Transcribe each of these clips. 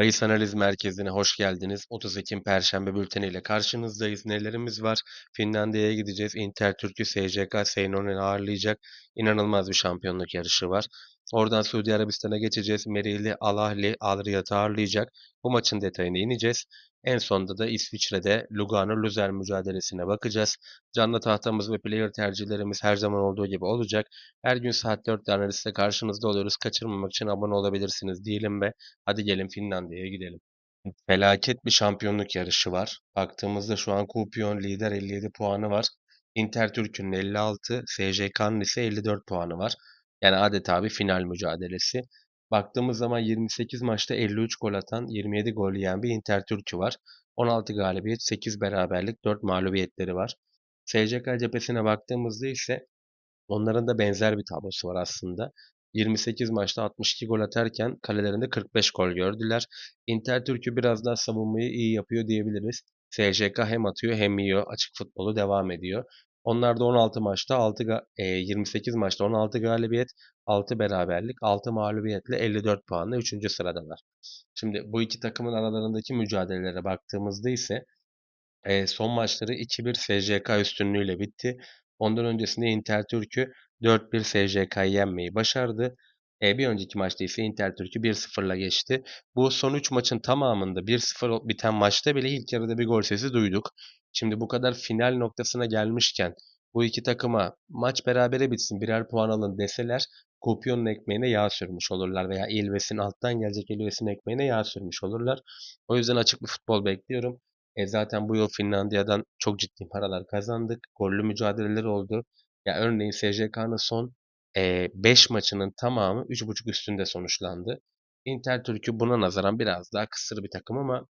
Bayis Analiz Merkezi'ne hoş geldiniz. 30 Ekim Perşembe bülteniyle karşınızdayız. Nelerimiz var? Finlandiya'ya gideceğiz. Inter Türk'ü SJK Seynor'u ağırlayacak. İnanılmaz bir şampiyonluk yarışı var. Oradan Suudi Arabistan'a geçeceğiz. Merili Al Ahly Al Riyad'ı ağırlayacak. Bu maçın detayına ineceğiz. En sonunda da İsviçre'de Lugano-Luzern mücadelesine bakacağız. Canlı tahtamız ve player tercihlerimiz her zaman olduğu gibi olacak. Her gün saat 4'te analizde karşınızda oluyoruz. Kaçırmamak için abone olabilirsiniz diyelim ve hadi gelin Finlandiya'ya gidelim. Felaket bir şampiyonluk yarışı var. Baktığımızda şu an Kupion lider 57 puanı var. Inter Türk'ün 56, SJK'nın ise 54 puanı var. Yani adeta bir final mücadelesi. Baktığımız zaman 28 maçta 53 gol atan, 27 gol yiyen bir Inter Türk'ü var. 16 galibiyet, 8 beraberlik, 4 mağlubiyetleri var. SJK cephesine baktığımızda ise onların da benzer bir tablosu var aslında. 28 maçta 62 gol atarken kalelerinde 45 gol gördüler. Inter Türk'ü biraz daha savunmayı iyi yapıyor diyebiliriz. SJK hem atıyor hem yiyor. Açık futbolu devam ediyor. Onlar da 16 maçta 6 e, 28 maçta 16 galibiyet, 6 beraberlik, 6 mağlubiyetle 54 puanla 3. sıradalar. Şimdi bu iki takımın aralarındaki mücadelelere baktığımızda ise e, son maçları 2-1 SJK üstünlüğüyle bitti. Ondan öncesinde Inter Türk'ü 4-1 SJK'yı yenmeyi başardı. E, bir önceki maçta ise Inter Türk'ü 1-0'la geçti. Bu son 3 maçın tamamında 1-0 biten maçta bile ilk yarıda bir gol sesi duyduk. Şimdi bu kadar final noktasına gelmişken bu iki takıma maç berabere bitsin birer puan alın deseler Kopyon'un ekmeğine yağ sürmüş olurlar veya İlves'in alttan gelecek İlves'in ekmeğine yağ sürmüş olurlar. O yüzden açık bir futbol bekliyorum. E zaten bu yıl Finlandiya'dan çok ciddi paralar kazandık. Gollü mücadeleler oldu. Ya örneğin SJK'nın son 5 maçının tamamı 3.5 üstünde sonuçlandı. Inter Türk'ü buna nazaran biraz daha kısır bir takım ama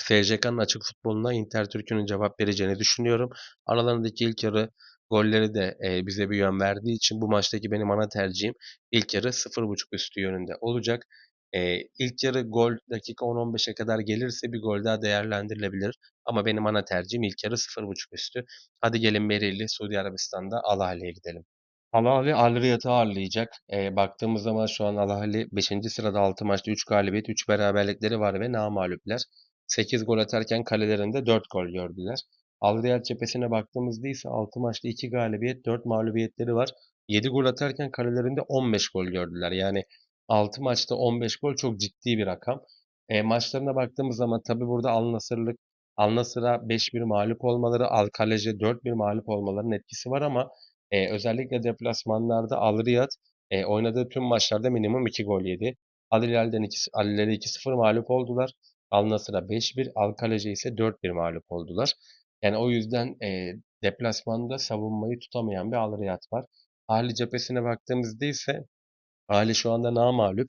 FCK'nın açık futboluna Inter Türk'ünün cevap vereceğini düşünüyorum. Aralarındaki ilk yarı golleri de e, bize bir yön verdiği için bu maçtaki benim ana tercihim ilk yarı 0.5 üstü yönünde olacak. E, ilk yarı gol dakika 10-15'e kadar gelirse bir gol daha değerlendirilebilir. Ama benim ana tercihim ilk yarı 0.5 üstü. Hadi gelin Merili Suudi Arabistan'da Al Ahly'ye gidelim. Al Ahly Al Riyad'ı ağırlayacak. E, baktığımız zaman şu an Al Ahly 5. sırada 6 maçta 3 galibiyet, 3 beraberlikleri var ve namağlupler. 8 gol atarken kalelerinde 4 gol gördüler. Al Riyad cephesine baktığımızda ise 6 maçta 2 galibiyet, 4 mağlubiyetleri var. 7 gol atarken kalelerinde 15 gol gördüler. Yani 6 maçta 15 gol çok ciddi bir rakam. E, maçlarına baktığımız zaman tabi burada Al Nasır'lık Al Nasır'a 5-1 mağlup olmaları, Al Kalece 4-1 mağlup olmalarının etkisi var ama e, özellikle deplasmanlarda Al Riyad e, oynadığı tüm maçlarda minimum 2 gol yedi. Al Hilal'den 2, Al Hilal'e 2-0 mağlup oldular. Al Nasır'a 5-1, Al Kalece ise 4-1 mağlup oldular. Yani o yüzden e, deplasmanda savunmayı tutamayan bir Al Riyad var. Ahli cephesine baktığımızda ise Ahli şu anda namağlup.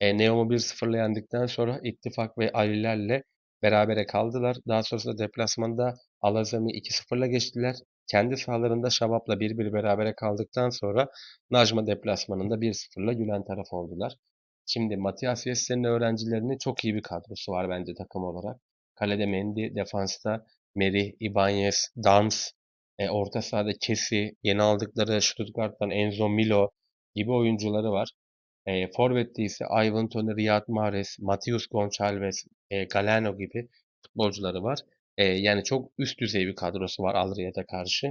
E, Neom'u 1-0'la yendikten sonra İttifak ve Alilerle berabere kaldılar. Daha sonrasında deplasmanda Alazami 2-0'la geçtiler. Kendi sahalarında Şabap'la 1-1 berabere kaldıktan sonra Najma deplasmanında 1-0'la gülen taraf oldular. Şimdi Matias Yesser'in öğrencilerinin çok iyi bir kadrosu var bence takım olarak. Kalede Mendy, defansta Merih, Ibanez, Dans, e, orta sahada Kesi, yeni aldıkları Stuttgart'tan Enzo Milo gibi oyuncuları var. E, Forvet'te ise Ivan Toney, Riyad Mahrez, Matheus Gonçalves, e, Galeno gibi futbolcuları var. E, yani çok üst düzey bir kadrosu var Al Riyad'a karşı.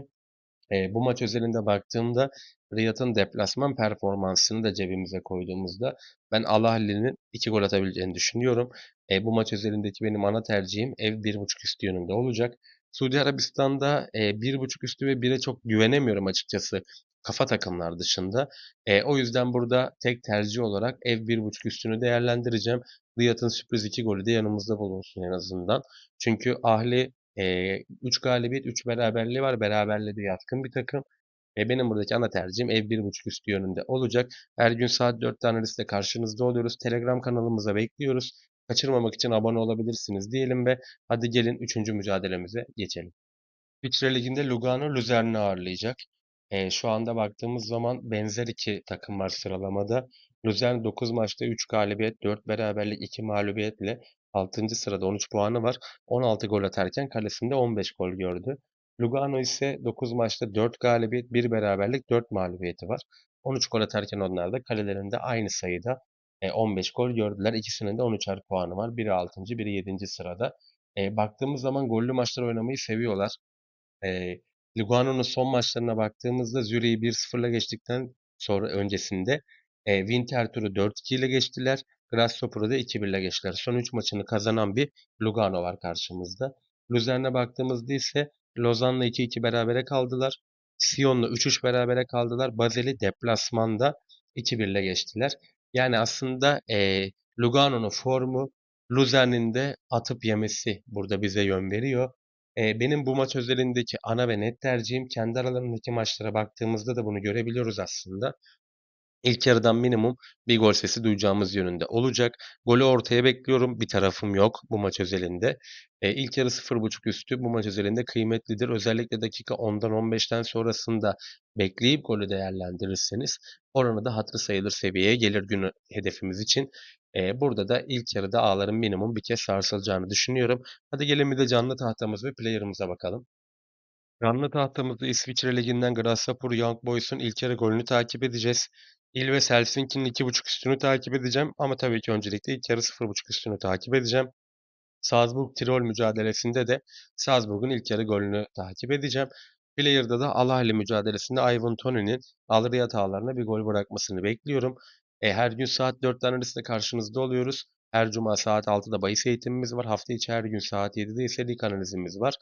E, bu maç özelinde baktığımda Riyad'ın deplasman performansını da cebimize koyduğumuzda ben Al Ahly'nin 2 gol atabileceğini düşünüyorum. E, bu maç özelindeki benim ana tercihim ev 1.5 üstü yönünde olacak. Suudi Arabistan'da e, 1.5 üstü ve 1'e çok güvenemiyorum açıkçası kafa takımlar dışında. E, o yüzden burada tek tercih olarak ev 1.5 üstünü değerlendireceğim. Riyad'ın sürpriz 2 golü de yanımızda bulunsun en azından. Çünkü Ahli e, 3 galibiyet 3 beraberliği var. Beraberliğe de yatkın bir takım. E, benim buradaki ana tercihim ev 1.5 üstü yönünde olacak. Her gün saat 4'te analizde karşınızda oluyoruz. Telegram kanalımıza bekliyoruz. Kaçırmamak için abone olabilirsiniz diyelim ve hadi gelin 3. mücadelemize geçelim. İsviçre Ligi'nde Lugano Luzern'i ağırlayacak. E, şu anda baktığımız zaman benzer iki takım var sıralamada. Luzern 9 maçta 3 galibiyet, 4 beraberlik, 2 mağlubiyetle 6. sırada 13 puanı var. 16 gol atarken kalesinde 15 gol gördü. Lugano ise 9 maçta 4 galibiyet, 1 beraberlik, 4 mağlubiyeti var. 13 gol atarken onlar da kalelerinde aynı sayıda Eee, 15 gol gördüler. İkisinin de 13'er puanı var. Biri 6. biri 7. sırada. Eee, baktığımız zaman gollü maçlar oynamayı seviyorlar. Eee, Lugano'nun son maçlarına baktığımızda Zürih'i 1-0'la geçtikten sonra öncesinde eee Winterthur'u 4-2 ile geçtiler. Grasshopper'ı da 2-1'le geçtiler. Son 3 maçını kazanan bir Lugano var karşımızda. Luzern'e baktığımızda ise Lozan'la 2-2 berabere kaldılar. Sion'la 3-3 berabere kaldılar. Basel'i deplasmanda 2-1 ile geçtiler. Yani aslında eee Lugano'nun formu Luzern'in de atıp yemesi burada bize yön veriyor. Eee, benim bu maç özelindeki ana ve net tercihim kendi aralarındaki maçlara baktığımızda da bunu görebiliyoruz aslında. İlk yarıdan minimum bir gol sesi duyacağımız yönünde olacak. Golü ortaya bekliyorum. Bir tarafım yok bu maç özelinde. Eee, ilk yarı 0.5 üstü bu maç özelinde kıymetlidir. Özellikle dakika 10'dan 15'ten sonrasında bekleyip golü değerlendirirseniz oranı da hatırı sayılır seviyeye gelir günü hedefimiz için. Eee, burada da ilk yarıda ağların minimum bir kez sarsılacağını düşünüyorum. Hadi gelin bir de canlı tahtamız ve player'ımıza bakalım. Canlı tahtamızda İsviçre Ligi'nden Grasshopper Young Boys'un ilk yarı golünü takip edeceğiz. Ilves Helsinki'nin 2.5 üstünü takip edeceğim ama tabii ki öncelikle ilk yarı 0.5 üstünü takip edeceğim. Salzburg Tirol mücadelesinde de Salzburg'un ilk yarı golünü takip edeceğim. Player'da da Al-Ahly mücadelesinde Ivan Toney'nin Al Riyad ağlarına bir gol bırakmasını bekliyorum. E, her gün saat 4'ten arasında karşınızda oluyoruz. Her cuma saat 6'da bahis eğitimimiz var. Hafta içi her gün saat 7'de ise lig analizimiz var.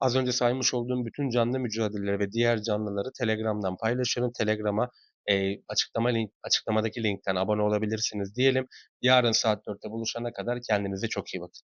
Az önce saymış olduğum bütün canlı mücadeleleri ve diğer canlıları Telegram'dan paylaşıyorum. Telegram'a e, açıklama link, açıklamadaki linkten abone olabilirsiniz diyelim. Yarın saat 4'te buluşana kadar kendinize çok iyi bakın.